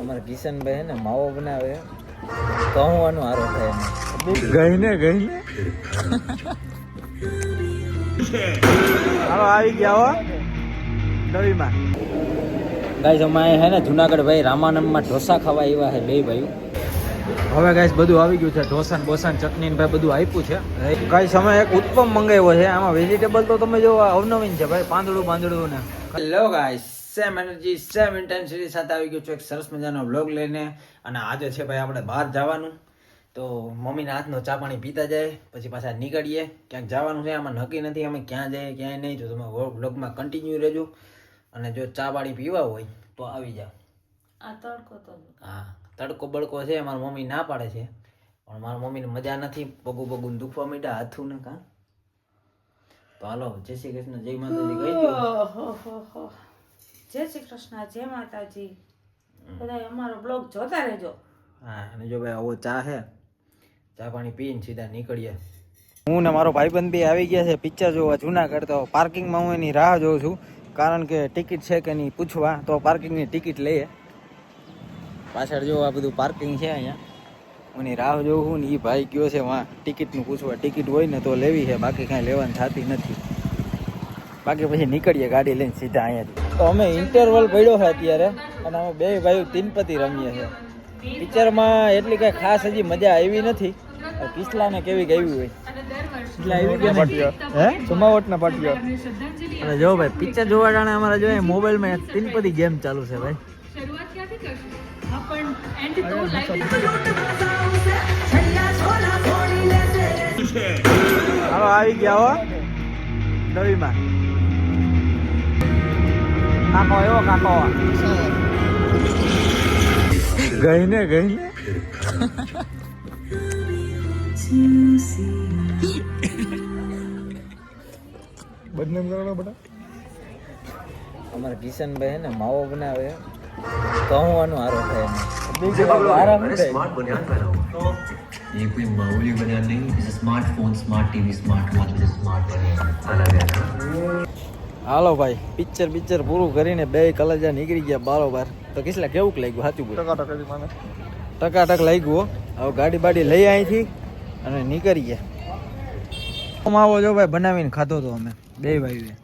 અમારા કિશનભાઈ હે ને માવો બનાવે. કહુંવાનું આરો થાય ગઈને ગઈને? હાલો આવી ગયા હો. નવીમાં ગાઈસ અમારે હે ને જુનાગઢ ભાઈ રામાનંદમાં ઢોસા ખાવા આવ્યા છે બે ભાઈ હવે ગાઈસ બધું આવી ગયું છે. ઢોસા ને બોસા ચટણી ને ભાઈ બધું આપ્યું છે. ગાઈસ અમે એક ઉત્પમ મંગાવ્યો છે. આમાં વેજીટેબલ તો તમે જો અવનવીન છે ભાઈ પાંદડું પાંદડું ને. Hello guys same energy same intensity સાથે આવી ગયો છું એક સરસ મજાનો વ્લોગ લઈને. અને આજે છે ભાઈ આપણે બહાર જવાનું. તો મમ્મીના હાથનો ચા પાણી પીતા જાય પછી પાછા નીકળીએ. ક્યાંક જવાનું છે આમાં નક્કી નથી અમે ક્યાં જઈએ ક્યાંય નહીં. જો તમે વ્લોગમાં કન્ટિન્યુ રહેજો. અને જો ચા પાણી પીવા હોય તો આવી જાઓ. આ તડકો તો હા તડકો બડકો છે મારી મમ્મી ના પાડે છે. પણ મારી મમ્મીને મજા નથી પગુ પગુ દુખવા માંડ્યા હાથું ને કા. તો હાલો જય શ્રી કૃષ્ણ જય માતાજી કહી દો. જય શ્રી કૃષ્ણ જય માતાજી. બધા અમારો બ્લોગ જોતા રહેજો. હા અને જો ભાઈ આવો ચા છે ચા પાણી પીને સીધા નીકળીએ. હું ને મારો ભાઈબંધ બી આવી ગયા છે પિક્ચર જોવા જુનાગઢ તો પાર્કિંગમાં હું એની રાહ જોઉં છું. કારણ કે ટિકિટ છે કે નહીં પૂછવા તો પાર્કિંગની ટિકિટ લઈએ. પાછળ જો આ બધું પાર્કિંગ છે અહીંયા. હું રાહ જોઉં છું ને એ ભાઈ કયો છે વાં ટિકિટનું પૂછવા. ટિકિટ હોય ને તો લેવી છે બાકી કાંઈ લેવાની થતી નથી. બાકી પછી નીકળીએ ગાડી લઈને સીધા અહીંયાથી. તો અમે ઇન્ટરવલ પડ્યો છે અત્યારે અને અમે બે ભાઈઓ તિનપતિ રમીએ છીએ. પિક્ચરમાં એટલી કાંઈ ખાસ હજી મજા આવી નથી કિસ્લાને કેવી ગઈ હોય? જમાવટના પાટીઓ અને જો ભાઈ પિક્ચર જોવા જાણે અમારા જો મોબાઈલમાં તિનપતિ ગેમ ચાલુ છે ભાઈ. હાલો આવી ગયા હો નવીમાં. કાકો એવો કાકો ગઈને ગઈને બદનામ કરવાનો બેટા અમારા કિશનભાઈ હે ને માવો બનાવે કહુંવાનું હારો થાય એમ આરામ अरे થાય स्मार्ट बनियान पहना हुआ ये कोई मामूली बनियान नहीं इसे smartphone smart TV smart watch with smart હાલો ભાઈ પિક્ચર પિક્ચર પૂરું કરીને બે કલાજા નીકળી ગયા બારોબાર. તો કિસલા કેવું લાગ્યું? સાચું બોલ. ટકાટક લાગ્યું હો. હવે ગાડી બાડી લઈ અહીંથી અને નીકળી ગયા. માવો જો ભાઈ બનાવીને ખાધો તો અમે બે ભાઈ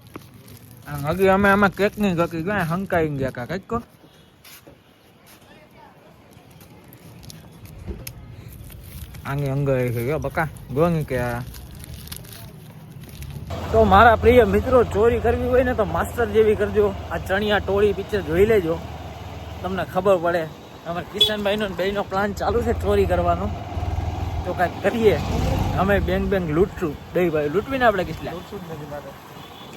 હજી અમે આમાં કેક નહીં કકી ગયા હંકાઈ ગયા કા કંઈક કો આંગે અંગ બકા. ગોંગી કે તો મારા પ્રિય મિત્રો ચોરી કરવી હોય ને તો માસ્ટર જેવી કરજો. આ ચણિયા ટોળી પિક્ચર જોઈ લેજો. તમને ખબર પડે અમારે કિશનભાઈનો ને બેયનો પ્લાન ચાલુ છે ચોરી કરવાનો. તો કાંઈક કરીએ. અમે બેંક બેંક લૂંટશું. બે ભાઈ લૂંટવીને આપણે કિસલા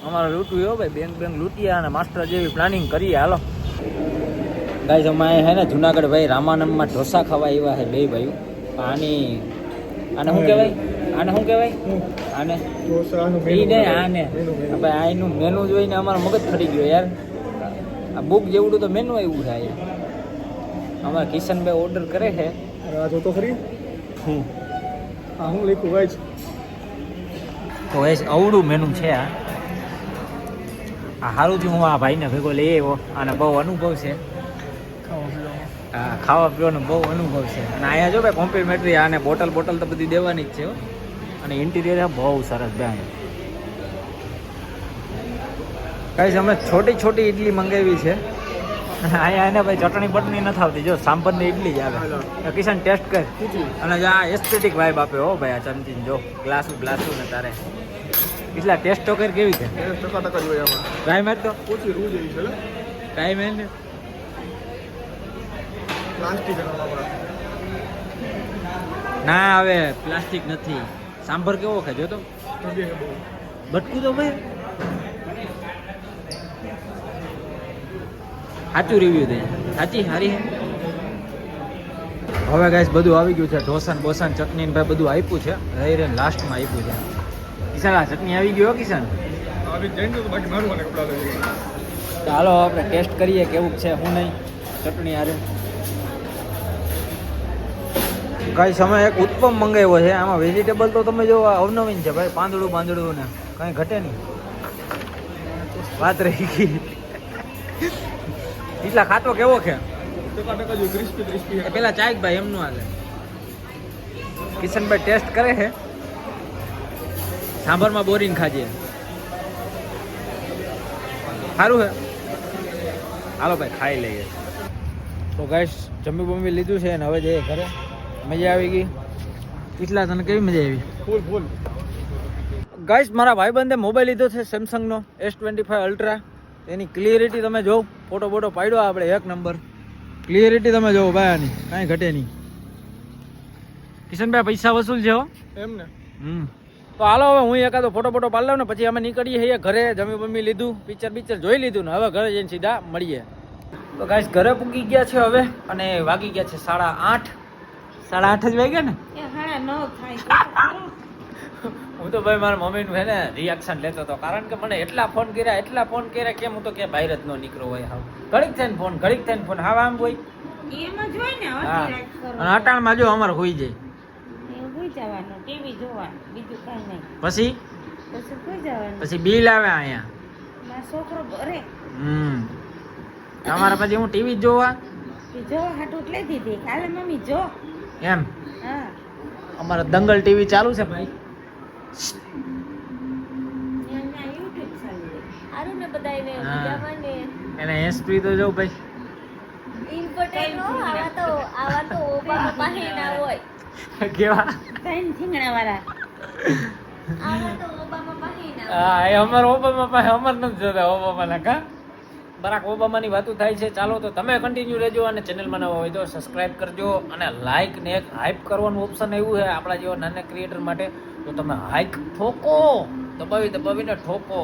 અમારે લૂંટવું હો ભાઈ બેંક બેંક લૂંટીએ અને માસ્ટર જેવી પ્લાનિંગ કરીએ. હાલો. ગાઈસ અમે હે ને જુનાગઢ ભાઈ રામાનંદમાં ઢોસા ખાવા આવ્યા છે બે ભાઈઓ. આની આને શું કહેવાય? આને શું કહેવાય? આને? નહીં આને. ભાઈ આનું મેનુ જોઈને અમારો મગજ ફરી ગયો યાર. આ બુક જેવડું તો મેનુ આવ્યું છે યાર અમારા કિશનભાઈ ઓર્ડર કરે છે. અરે તો ખરી? ખરી આ હું લખ્યું ગાઈસ તો એ અવડું મેનુ છે આ. આ સારું હું આ ભાઈને ભેગો લઈ આવ્યો. અને બહુ અનુભવ છે. ખાવા પીવાનો બહુ અનુભવ છે. અને અહીંયા જો ભાઈ કોમ્પ્લિમેન્ટરી આને બોટલ બોટલ તો બધી દેવાની જ છે હો. અને ઇન્ટિરિયર બહુ સરસ બેન. કઈ અમે છોટી છોટી ઇડલી મંગાવી છે. અહીંયા એને ભાઈ ચટણી બટણી નથી આવતી. જો સાંભરની ઇડલી જ આવે. કિશન ટેસ્ટ કર. અને આ એસ્થેટિક વાઇબ આપે હો ભાઈ આ ચમચીને જો. ગ્લાસું ગ્લાસું ને તારે. એટલા ટેસ્ટ તો કર કેવી છે? માર તો ઓછી રૂ જેવી છે ટ્રાય મેં પ્લાસ્ટિક ના હવે પ્લાસ્ટિક નથી. સાંભર કેવો છે જો તો? બટકું તો ભાઈ. સાચું રિવ્યુ દે સાચી સારી હવે ગાઈસ બધું આવી ગયું છે. ઢોસાન બોસાન ચટણી ને ભાઈ બધું આપ્યું છે. રહી રહી લાસ્ટમાં આપ્યું છે. કિસાન આ ચટણી આવી ગયો કિસાન હાલો આપણે ટેસ્ટ કરીએ કેવું છે હું નહીં. ચટણી હારે. ગાઈસ અમે એક ઉત્પમ મંગાવ્યો છે. આમાં વેજીટેબલ તો તમે જો અવનવીન છે ભાઈ, પાંદડું પાંદડું ને, કંઈ ઘટે નહીં. વાત રહી ગઈ. એટલા ખાતો કેવો એ પેલા ચાઈક ભાઈ એમનું હાલે. કિશનભાઈ ટેસ્ટ કરે છે. સાંભરમાં બોરિંગ ખાજે. સારું હે? હાલો ભાઈ, ખાઈ લઈએ. તો ગાઈસ જમી બમી લીધું છે અને હવે જઈએ ઘરે. મજા આવી ગઈ? કેટલા તને કેવી મજા આવી? ફૂલ ફૂલ. ગાઈસ મારા ભાઈબંધે મોબાઈલ લીધો છે સેમસંગનો એસ ટ્વેન્ટી ફાઈવ અલ્ટ્રા એની ક્લિયરિટી તમે જોવો. ફોટો ફોટો પાડ્યો આપણે એક નંબર ક્લિયરિટી તમે જોવો ભાઈ આની. કાંઈ ઘટે નહીં. કિશનભાઈ પૈસા વસૂલ છે હો. એમ ને? હમ. તો હાલો હવે હું એકાદો ફોટો ફોટો પાડી લઉં ને પછી અમે નીકળીએ છીએ ઘરે. જમી બમી લીધું પિક્ચર પિક્ચર જોઈ લીધું ને હવે ઘરે જઈને સીધા મળીએ. તો ગાઈસ ઘરે પૂકી ગયા છે હવે અને વાગી ગયા છે સાડા આઠ. સાડા આઠ જ વાગ્યા ને? હું તો ભાઈ મારા મમ્મીનું હે ને રિએક્શન લેતો હતો. કારણ કે મને એટલા ફોન કર્યા એટલા ફોન કર્યા કેમ હું તો કે બહાર જ નો નીકળો હોય હાવ. ઘડીક થઈને ફોન ઘડીક થઈને ફોન હાવ આમ હોય. એમાં જોઈ ને હા. અટાણમાં જો અમારે હોઈ જાય. એવું ભૂઈ જવાનું ટીવી જોવાનું બીજું કાંઈ નહીં. પછી? પછી ભૂઈ જવાનું. પછી બિલ આવે અહીંયા. છોકરો ભરે. હમ. તમારા પછી હું ટીવી જોવા? જોવા હાટું એટલે દીધી. કાલે મમ્મી જો. એમ? હા. અમારે દંગલ ટીવી ચાલુ છે ભાઈ. ને ને એને એસપી તો જો ભાઈ. ઓબામા ના ઓબામા ના અમાર ઓબામા પાસે અમાર નથી જોતા ઓબામાના કા? બરાક ઓબામાની વાતો થાય છે. ચાલો તો તમે કન્ટિન્યુ રહેજો અને ચેનલમાં નવા હોય તો સબસ્ક્રાઇબ કરજો અને લાઇક ને એક હાઇપ કરવાનું ઓપ્શન એવું છે આપણા જેવા નાના ક્રિએટર માટે. તો તમે હાઇક ઠોકો, દબાવી દબાવીને ઠોકો.